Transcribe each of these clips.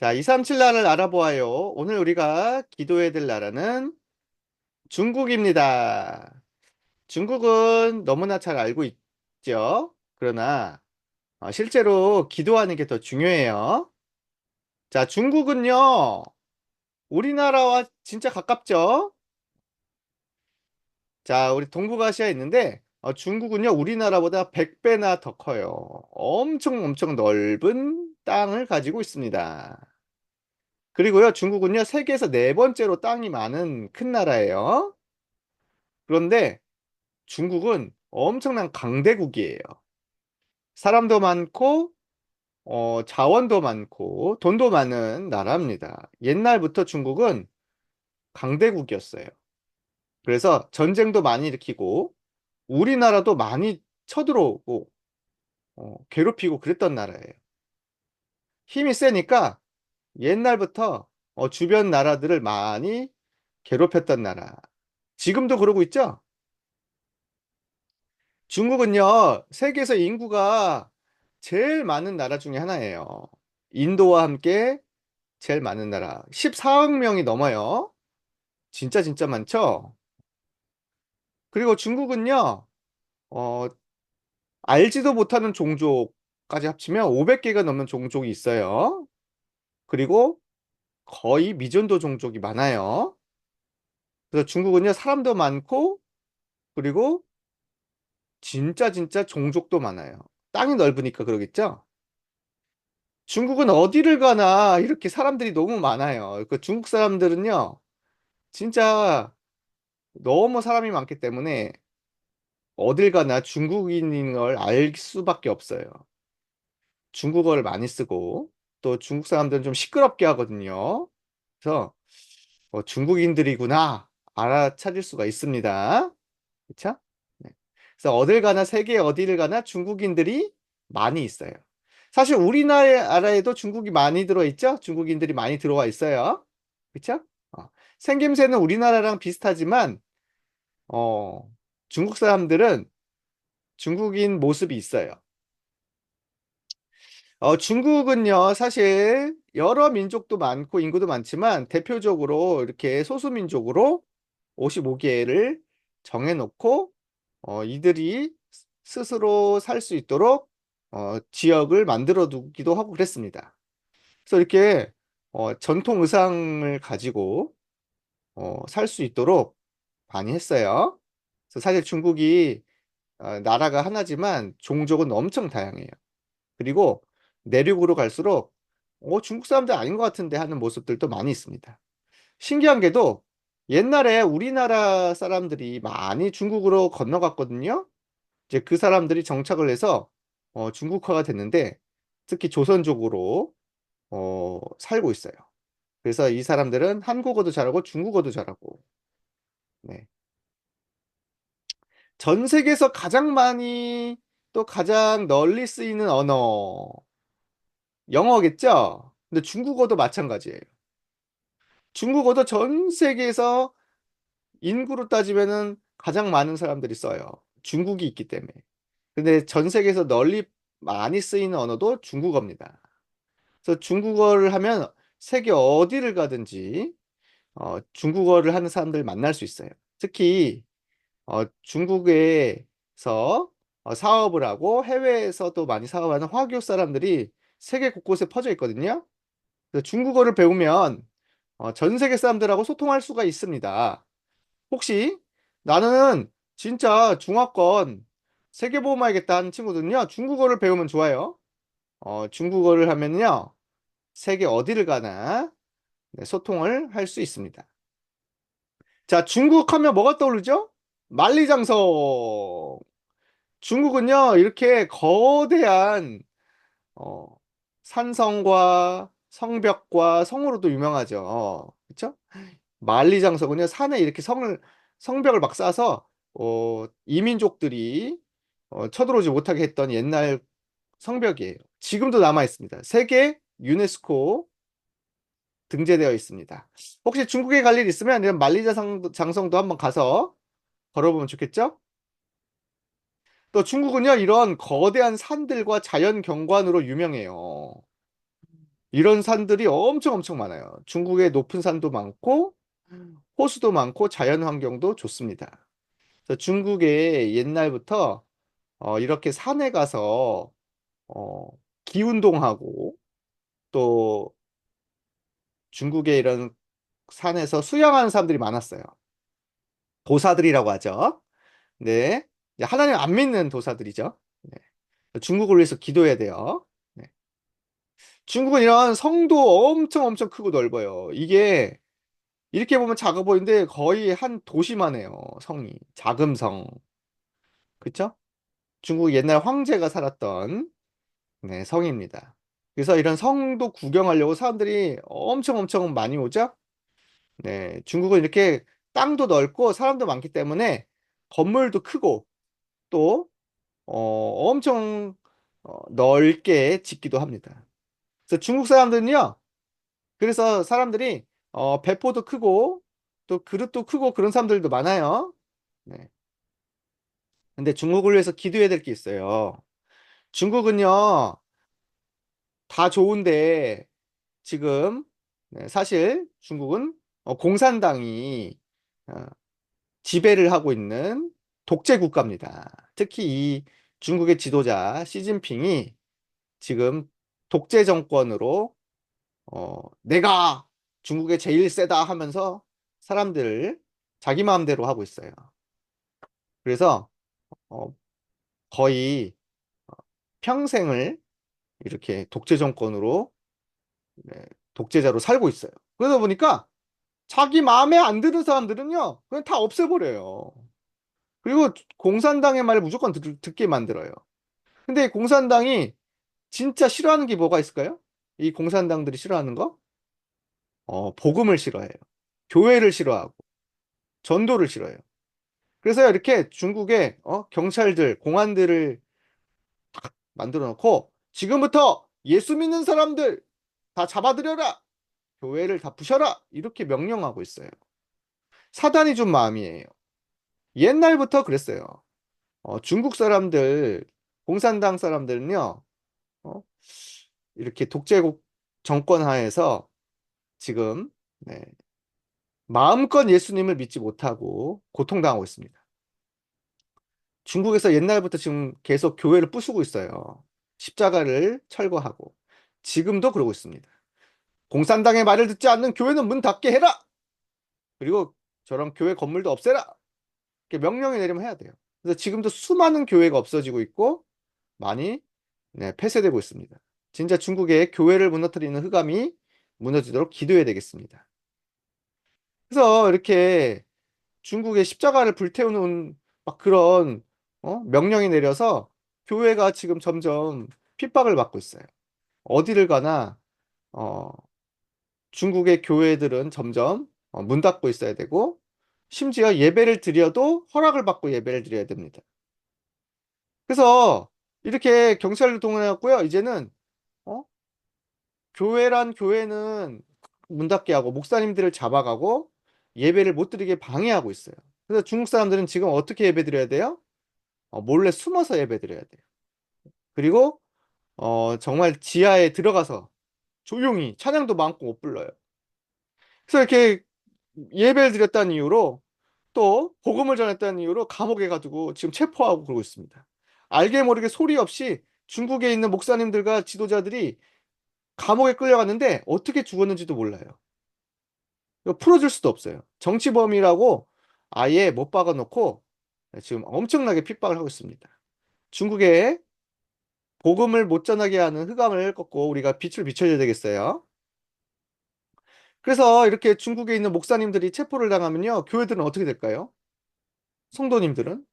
자, 237 나라를 알아보아요. 오늘 우리가 기도해야 될 나라는 중국입니다. 중국은 너무나 잘 알고 있죠. 그러나 어, 실제로 기도하는 게 더 중요해요. 자, 중국은요, 우리나라와 진짜 가깝죠? 자, 우리 동북아시아에 있는데 어, 중국은요, 우리나라보다 100배나 더 커요. 엄청 엄청 넓은 땅을 가지고 있습니다. 그리고요, 중국은요, 세계에서 네 번째로 땅이 많은 큰 나라예요. 그런데 중국은 엄청난 강대국이에요. 사람도 많고, 어, 자원도 많고, 돈도 많은 나라입니다. 옛날부터 중국은 강대국이었어요. 그래서 전쟁도 많이 일으키고, 우리나라도 많이 쳐들어오고, 어, 괴롭히고 그랬던 나라예요. 힘이 세니까 옛날부터 어, 주변 나라들을 많이 괴롭혔던 나라. 지금도 그러고 있죠? 중국은요, 세계에서 인구가 제일 많은 나라 중에 하나예요. 인도와 함께 제일 많은 나라. 14억 명이 넘어요. 진짜 진짜 많죠? 그리고 중국은요, 어, 알지도 못하는 종족까지 합치면 500개가 넘는 종족이 있어요. 그리고 거의 미전도 종족이 많아요. 그래서 중국은요, 사람도 많고, 그리고 진짜 진짜 종족도 많아요. 땅이 넓으니까 그러겠죠? 중국은 어디를 가나 이렇게 사람들이 너무 많아요. 그 중국 사람들은요, 진짜 너무 사람이 많기 때문에 어딜 가나 중국인인 걸 알 수밖에 없어요. 중국어를 많이 쓰고, 또 중국 사람들은 좀 시끄럽게 하거든요. 그래서 어, 중국인들이구나 알아차릴 수가 있습니다. 그쵸? 네. 그래서 어딜 가나 세계 어디를 가나 중국인들이 많이 있어요. 사실 우리나라에도 중국이 많이 들어있죠? 중국인들이 많이 들어와 있어요. 그쵸? 어, 생김새는 우리나라랑 비슷하지만 어, 중국 사람들은 중국인 모습이 있어요. 어, 중국은요, 사실 여러 민족도 많고 인구도 많지만 대표적으로 이렇게 소수민족으로 55개를 정해놓고 어, 이들이 스스로 살 수 있도록 어, 지역을 만들어 두기도 하고 그랬습니다. 그래서 이렇게 어, 전통 의상을 가지고 어, 살 수 있도록 많이 했어요. 그래서 사실 중국이 어, 나라가 하나지만 종족은 엄청 다양해요. 그리고 내륙으로 갈수록 어, 중국 사람들 아닌 것 같은데 하는 모습들도 많이 있습니다. 신기한 게도 옛날에 우리나라 사람들이 많이 중국으로 건너갔거든요. 이제 그 사람들이 정착을 해서 어, 중국화가 됐는데 특히 조선족으로 어, 살고 있어요. 그래서 이 사람들은 한국어도 잘하고 중국어도 잘하고 네. 전 세계에서 가장 많이 또 가장 널리 쓰이는 언어 영어겠죠? 근데 중국어도 마찬가지예요. 중국어도 전 세계에서 인구로 따지면은 가장 많은 사람들이 써요. 중국이 있기 때문에. 근데 전 세계에서 널리 많이 쓰이는 언어도 중국어입니다. 그래서 중국어를 하면 세계 어디를 가든지 어, 중국어를 하는 사람들 만날 수 있어요. 특히 어, 중국에서 어, 사업을 하고 해외에서도 많이 사업하는 화교 사람들이 세계 곳곳에 퍼져 있거든요. 중국어를 배우면 어, 전 세계 사람들하고 소통할 수가 있습니다. 혹시 나는 진짜 중화권 세계보험하겠다 하는 친구들은요, 중국어를 배우면 좋아요. 어, 중국어를 하면요, 세계 어디를 가나 네, 소통을 할 수 있습니다. 자, 중국 하면 뭐가 떠오르죠? 만리장성. 중국은요, 이렇게 거대한 어, 산성과 성벽과 성으로도 유명하죠. 그렇죠? 만리장성은요 산에 이렇게 성을 성벽을 막 쌓아서 어, 이민족들이 어, 쳐들어오지 못하게 했던 옛날 성벽이에요. 지금도 남아 있습니다. 세계 유네스코 등재되어 있습니다. 혹시 중국에 갈 일 있으면 이런 만리장성도 한번 가서 걸어보면 좋겠죠? 또 중국은요 이런 거대한 산들과 자연 경관으로 유명해요. 이런 산들이 엄청 엄청 많아요. 중국에 높은 산도 많고 호수도 많고 자연 환경도 좋습니다. 그래서 중국에 옛날부터 어, 이렇게 산에 가서 어, 기운동하고 또 중국의 이런 산에서 수영하는 사람들이 많았어요. 도사들이라고 하죠. 네. 하나님 안 믿는 도사들이죠. 네. 중국을 위해서 기도해야 돼요. 네. 중국은 이런 성도 엄청 엄청 크고 넓어요. 이게 이렇게 보면 작아 보이는데 거의 한 도시만 해요. 성이. 자금성. 그쵸? 중국 옛날 황제가 살았던 네, 성입니다. 그래서 이런 성도 구경하려고 사람들이 엄청 엄청 많이 오죠? 네, 중국은 이렇게 땅도 넓고 사람도 많기 때문에 건물도 크고 또 어, 엄청 어, 넓게 짓기도 합니다. 그래서 중국 사람들은요, 그래서 사람들이 어, 배포도 크고 또 그릇도 크고 그런 사람들도 많아요. 네. 근데 중국을 위해서 기도해야 될 게 있어요. 중국은요, 다 좋은데 지금 네, 사실 중국은 어, 공산당이 어, 지배를 하고 있는 독재 국가입니다. 특히 이 중국의 지도자 시진핑이 지금 독재 정권으로 어, 내가 중국의 제일 세다 하면서 사람들을 자기 마음대로 하고 있어요. 그래서 어, 거의 어, 평생을 이렇게 독재 정권으로 네, 독재자로 살고 있어요. 그러다 보니까 자기 마음에 안 드는 사람들은요, 그냥 다 없애버려요. 그리고 공산당의 말을 무조건 듣, 듣게 만들어요. 근데 공산당이 진짜 싫어하는 게 뭐가 있을까요? 이 공산당들이 싫어하는 거? 어, 복음을 싫어해요. 교회를 싫어하고, 전도를 싫어해요. 그래서 이렇게 중국의 어, 경찰들, 공안들을 딱 만들어 놓고, 지금부터 예수 믿는 사람들 다 잡아들여라! 교회를 다 부셔라! 이렇게 명령하고 있어요. 사단이 좀 마음이에요. 옛날부터 그랬어요. 어, 중국 사람들, 공산당 사람들은요, 어, 이렇게 독재국 정권 하에서 지금 네, 마음껏 예수님을 믿지 못하고 고통당하고 있습니다. 중국에서 옛날부터 지금 계속 교회를 부수고 있어요. 십자가를 철거하고 지금도 그러고 있습니다. 공산당의 말을 듣지 않는 교회는 문 닫게 해라. 그리고 저런 교회 건물도 없애라. 명령이 내리면 해야 돼요. 그래서 지금도 수많은 교회가 없어지고 있고 많이 네, 폐쇄되고 있습니다. 진짜 중국의 교회를 무너뜨리는 흑암이 무너지도록 기도해야 되겠습니다. 그래서 이렇게 중국의 십자가를 불태우는 막 그런 어? 명령이 내려서 교회가 지금 점점 핍박을 받고 있어요. 어디를 가나 어, 중국의 교회들은 점점 어, 문 닫고 있어야 되고 심지어 예배를 드려도 허락을 받고 예배를 드려야 됩니다. 그래서 이렇게 경찰을 동원해갖고요. 이제는 어? 교회란 교회는 문 닫게 하고 목사님들을 잡아가고 예배를 못 드리게 방해하고 있어요. 그래서 중국 사람들은 지금 어떻게 예배 드려야 돼요? 어, 몰래 숨어서 예배 드려야 돼요. 그리고 어, 정말 지하에 들어가서 조용히 찬양도 많고 못 불러요. 그래서 이렇게 예배를 드렸다는 이유로 또 복음을 전했다는 이유로 감옥에 가지고 지금 체포하고 그러고 있습니다. 알게 모르게 소리 없이 중국에 있는 목사님들과 지도자들이 감옥에 끌려갔는데 어떻게 죽었는지도 몰라요. 풀어줄 수도 없어요. 정치범이라고 아예 못 박아놓고 지금 엄청나게 핍박을 하고 있습니다. 중국에 복음을 못 전하게 하는 흑암을 꺾고 우리가 빛을 비춰야 되겠어요. 그래서 이렇게 중국에 있는 목사님들이 체포를 당하면요. 교회들은 어떻게 될까요? 성도님들은?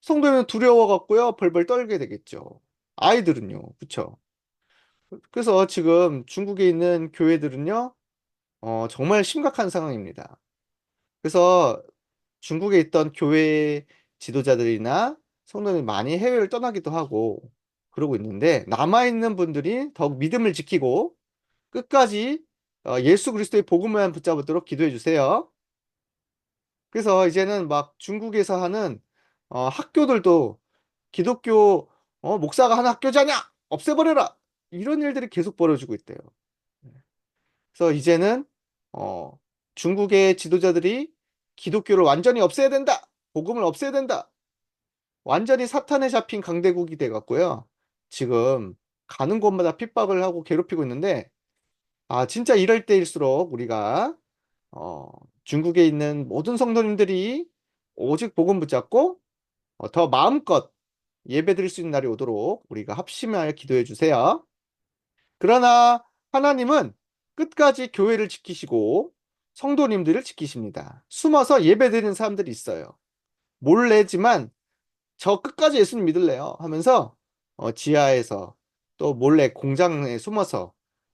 성도님은 두려워 갖고요. 벌벌 떨게 되겠죠. 아이들은요. 그쵸? 그래서 지금 중국에 있는 교회들은요. 어, 정말 심각한 상황입니다. 그래서 중국에 있던 교회 지도자들이나 성도들이 많이 해외를 떠나기도 하고 그러고 있는데 남아있는 분들이 더욱 믿음을 지키고 끝까지 어, 예수 그리스도의 복음만 붙잡도록 기도해 주세요. 그래서 이제는 막 중국에서 하는 어, 학교들도 기독교 어, 목사가 하는 학교잖냐 없애버려라 이런 일들이 계속 벌어지고 있대요. 그래서 이제는 어, 중국의 지도자들이 기독교를 완전히 없애야 된다. 복음을 없애야 된다. 완전히 사탄에 잡힌 강대국이 돼 갖고요. 지금 가는 곳마다 핍박을 하고 괴롭히고 있는데 아, 진짜 이럴 때일수록 우리가 어, 중국에 있는 모든 성도님들이 오직 복음 붙잡고 어, 더 마음껏 예배 드릴 수 있는 날이 오도록 우리가 합심하여 기도해 주세요. 그러나 하나님은 끝까지 교회를 지키시고 성도님들을 지키십니다. 숨어서 예배 드리는 사람들이 있어요. 몰래지만 저 끝까지 예수님 믿을래요 하면서 어, 지하에서 또 몰래 공장에 숨어서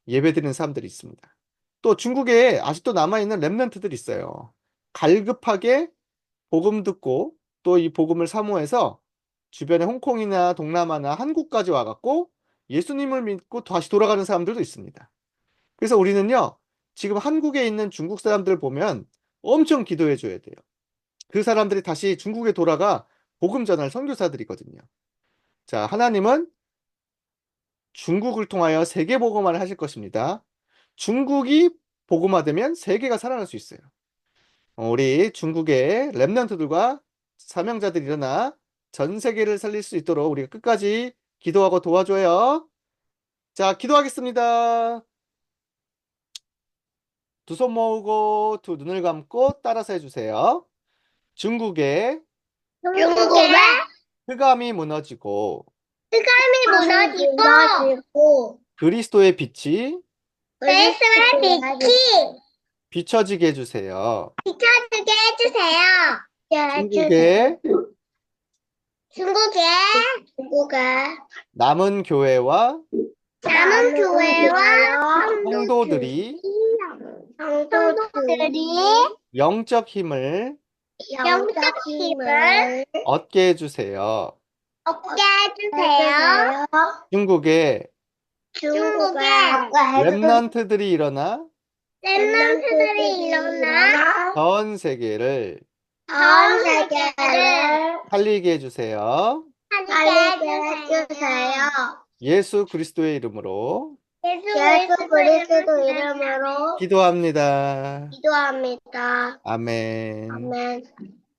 예배드리는 사람들이 있습니다. 또 중국에 아직도 남아있는 랩런트들이 있어요. 갈급하게 복음 듣고 또 이 복음을 사모해서 주변에 홍콩이나 동남아나 한국까지 와갖고 예수님을 믿고 다시 돌아가는 사람들도 있습니다. 그래서 우리는요, 지금 한국에 있는 중국 사람들 보면 엄청 기도해 줘야 돼요. 그 사람들이 다시 중국에 돌아가 복음 전할 선교사들이거든요. 자, 하나님은 중국을 통하여 세계 복음화를 하실 것입니다. 중국이 복음화되면 세계가 살아날 수 있어요. 어, 우리 중국의 랩런트들과 사명자들이 일어나 전 세계를 살릴 수 있도록 우리가 끝까지 기도하고 도와줘요. 자, 기도하겠습니다. 두 손 모으고 두 눈을 감고 따라서 해주세요. 중국의 중국의 흑암이 무너지고 흑암이 무너지고 그리스도의 빛이 그리스도의 빛이 비춰지게 해주세요. 비춰주게 해주세요. 중국의 중국의 중국의 남은 교회와 남은 교회와 성도들이 성도들이 영적 힘을 영적 힘을 얻게 해주세요. 얻게 해주세요. 중국의 중국의 랩런트들이 일어나 랩런트들이 일어나 전 세계를 전 세계를 살리게 해주세요. 살리게 해주세요. 예수 그리스도의 이름으로 예수 그리스도 이름으로 기도합니다. 기도합니다. 아멘. 아멘.